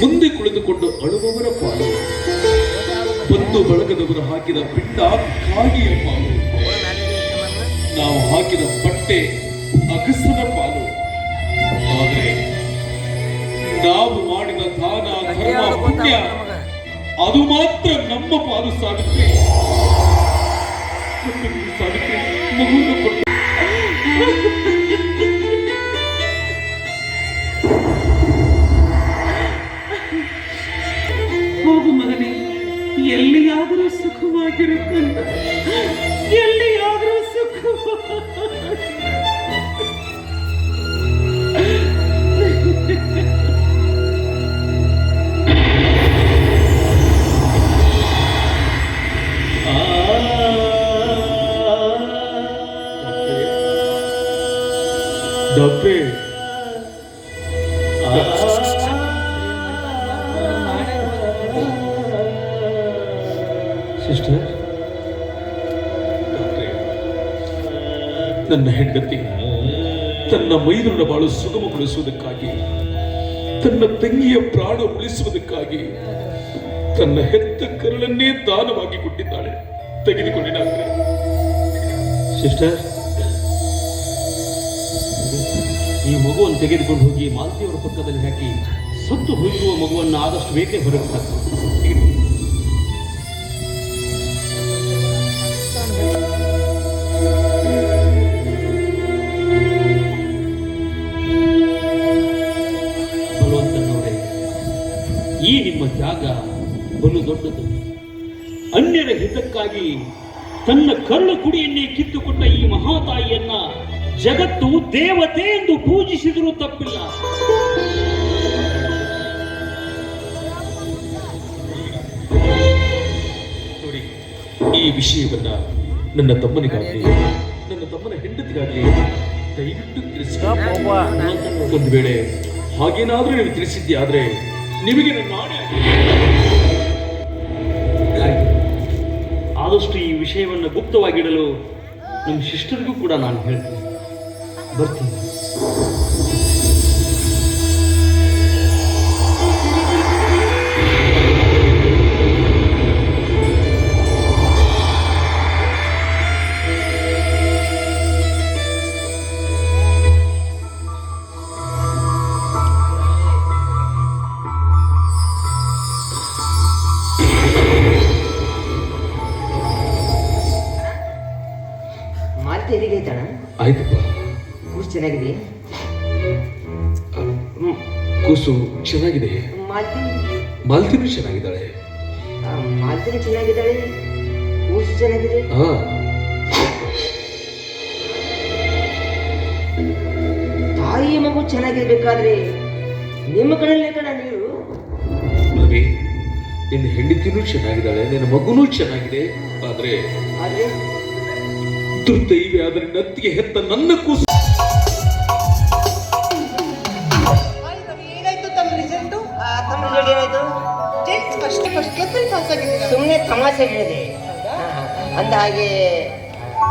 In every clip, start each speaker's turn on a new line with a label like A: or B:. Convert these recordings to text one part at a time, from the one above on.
A: ಮುಂದೆ ಕುಳಿತುಕೊಂಡು ಅಳುವವರ ಪಾಲು. ಬಂದು ಬಳಗದವರು ಹಾಕಿದ ಪಿಂಡ ಕಾಗಿಯ ಪಾಲು. ನಾವು ಹಾಕಿದ ಬಟ್ಟೆ ಅಗಸದ ಪಾಲು. ಆದರೆ ನಾವು ಮಾಡಿದ ದಾನ, ಧರ್ಮ, ಪುಣ್ಯ, ಅದು ಮಾತ್ರ ನಮ್ಮ ಪಾಲು ಸಾವಿತ್ರಿ ಸಾವಿತ್ರಿ ಮಗುವನ್ನು ಕೊಟ್ಟು.
B: ಸುಖವಾಗಿರುತ್ತಂತ ಎಲ್ಲಿಯಾದರೂ ಸುಖ
A: ಡಬ್ಬೆ ನನ್ನ ಹೆಂಡತಿ, ತನ್ನ ಮೈದುಳ ಬಾಳು ಸುಗಮಗೊಳಿಸುವುದಕ್ಕಾಗಿ, ತನ್ನ ತಂಗಿಯ ಪ್ರಾಣ ಉಳಿಸುವುದಕ್ಕಾಗಿ ತನ್ನ ಹೆತ್ತ ಕರುಳನ್ನೇ ದಾನವಾಗಿ ಕೊಟ್ಟಿದ್ದಾಳೆ. ತೆಗೆದುಕೊಂಡಿನ ಸಿಸ್ಟರ್,
C: ಈ ಮಗುವನ್ನು ತೆಗೆದುಕೊಂಡು ಹೋಗಿ ಮಾಲ್ತಿಯವರ ಪಕ್ಕದಲ್ಲಿ ಹಾಕಿ ಸತ್ತು ಹೋಗಿರುವ ಮಗುವನ್ನು ಆದಷ್ಟು ಬೇಕೇ ಹೊರಗೆ ಈ ನಿಮ್ಮ ತ್ಯಾಗ ಬಲು ದೊಡ್ಡದು. ಅನ್ಯರ ಹಿತಕ್ಕಾಗಿ ತನ್ನ ಕರುಳು ಕುಡಿಯನ್ನೇ ಕಿತ್ತುಕೊಂಡ ಈ ಮಹಾತಾಯಿಯನ್ನ ಜಗತ್ತು ದೇವತೆ ಎಂದು ಪೂಜಿಸಿದರೂ ತಪ್ಪಿಲ್ಲ.
A: ನೋಡಿ ಈ ವಿಷಯವನ್ನ ನನ್ನ ತಮ್ಮನಿಗಾಗಲಿ ನನ್ನ ತಮ್ಮನ ಹೆಂಡತಿಗಾಗಲಿ ದಯವಿಟ್ಟು ತಿಳಿಸಿ. ಒಂದು ವೇಳೆ ಹಾಗೇನಾದ್ರೂ ನೀವು ತಿಳಿಸಿದ್ದೆ ಆದ್ರೆ ನಿಮಗೆ ನನ್ನ.
C: ಆದಷ್ಟು ಈ ವಿಷಯವನ್ನು ಗುಪ್ತವಾಗಿಡಲು ನಮ್ಮ ಶಿಷ್ಟರಿಗೂ ಕೂಡ ನಾನು ಹೇಳ್ತೀನಿ ಬರ್ತೀನಿ
D: ಮಾಲ್ತಿ ಹೇಗೆ ಐತಣ್ಣ?
A: ಆಯ್ತಪ್ಪ
D: ಕೂಸು ಚೆನ್ನಾಗಿದೆ
A: ಕೂಸು ಚೆನ್ನಾಗಿದೆ.
D: ಮಾಲ್ತಿನಿ.
A: ಮಾಲ್ತಿನೂ ಚೆನ್ನಾಗಿದ್ದಾಳೆ.
D: ಆ, ಮಾಲ್ತಿನೂ ಚೆನ್ನಾಗಿದ್ದಾಳೆ? ಕೂಸು ಚೆನ್ನಾಗಿದೆ?
A: ಹಾ.
D: ತಾಯಿ ಮಗು ಚೆನ್ನಾಗಿರ್ಬೇಕಾದ್ರೆ ನಿಮ್ಮ ಕಡೆಯಲ್ಲೇ ಕಣ ನೀವು
A: ರವಿ ನಿನ್ನ ಹೆಂಡತಿನೂ ಚೆನ್ನಾಗಿದ್ದಾಳೆ ನಿನ್ನ ಮಗುನೂ ಚೆನ್ನಾಗಿದೆ. ಆದ್ರೆ
D: ಆದ್ರೆ
A: ದುರ್ದೈವಿ ಆದ್ರೆ ನತ್ತಿಗೆ ಹೆತ್ತ ನನ್ನ ಕೂಸು.
E: ಏನಾಯ್ತು ತಮ್ಮ ರಿಸಲ್ಟು
D: ಆ, ತಮ್ಮ ರಿಸಲ್ಟ್ ಏನಾಯ್ತು?
E: ಟೆಂತ್ ಫಸ್ಟ್ ಫಸ್ಟ್ ಕ್ಲಾಸಲ್ಲಿ ಪಾಸ್ ಆಗಿದ್ದೀರಾ?
D: ಸುಮ್ಮನೆ ತಮಾಷೆ ಹೇಳಿದೆ. ಅಂದ ಹಾಗೆ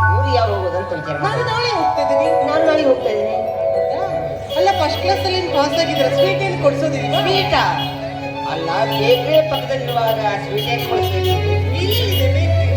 D: ಊರು ಯಾವ ಹೋಗೋದಂತ ವಿಚಾರ
E: ನಾನು ನಾಳೆ ಹೋಗ್ತಾ ಇದ್ದೀನಿ.
D: ನಾನು ನಾಳೆ ಹೋಗ್ತಾ ಇದ್ದೀನಿ.
E: ಅಲ್ಲ ಫಸ್ಟ್ ಕ್ಲಾಸ್ ಅಲ್ಲಿ ಪಾಸ್ ಆಗಿದ್ರೆ ಸ್ವೀಟ್ ಏನು ಕೊಡ್ಸೋದಿಲ್ವಾ?
D: ಸ್ವೀಟ ಅಲ್ಲ ಬೇಕೇ ಪಕ್ಕದಲ್ಲಿರುವಾಗ ಸ್ವೀಟ್ ಏನು
E: ಇಲ್ಲಿದೆ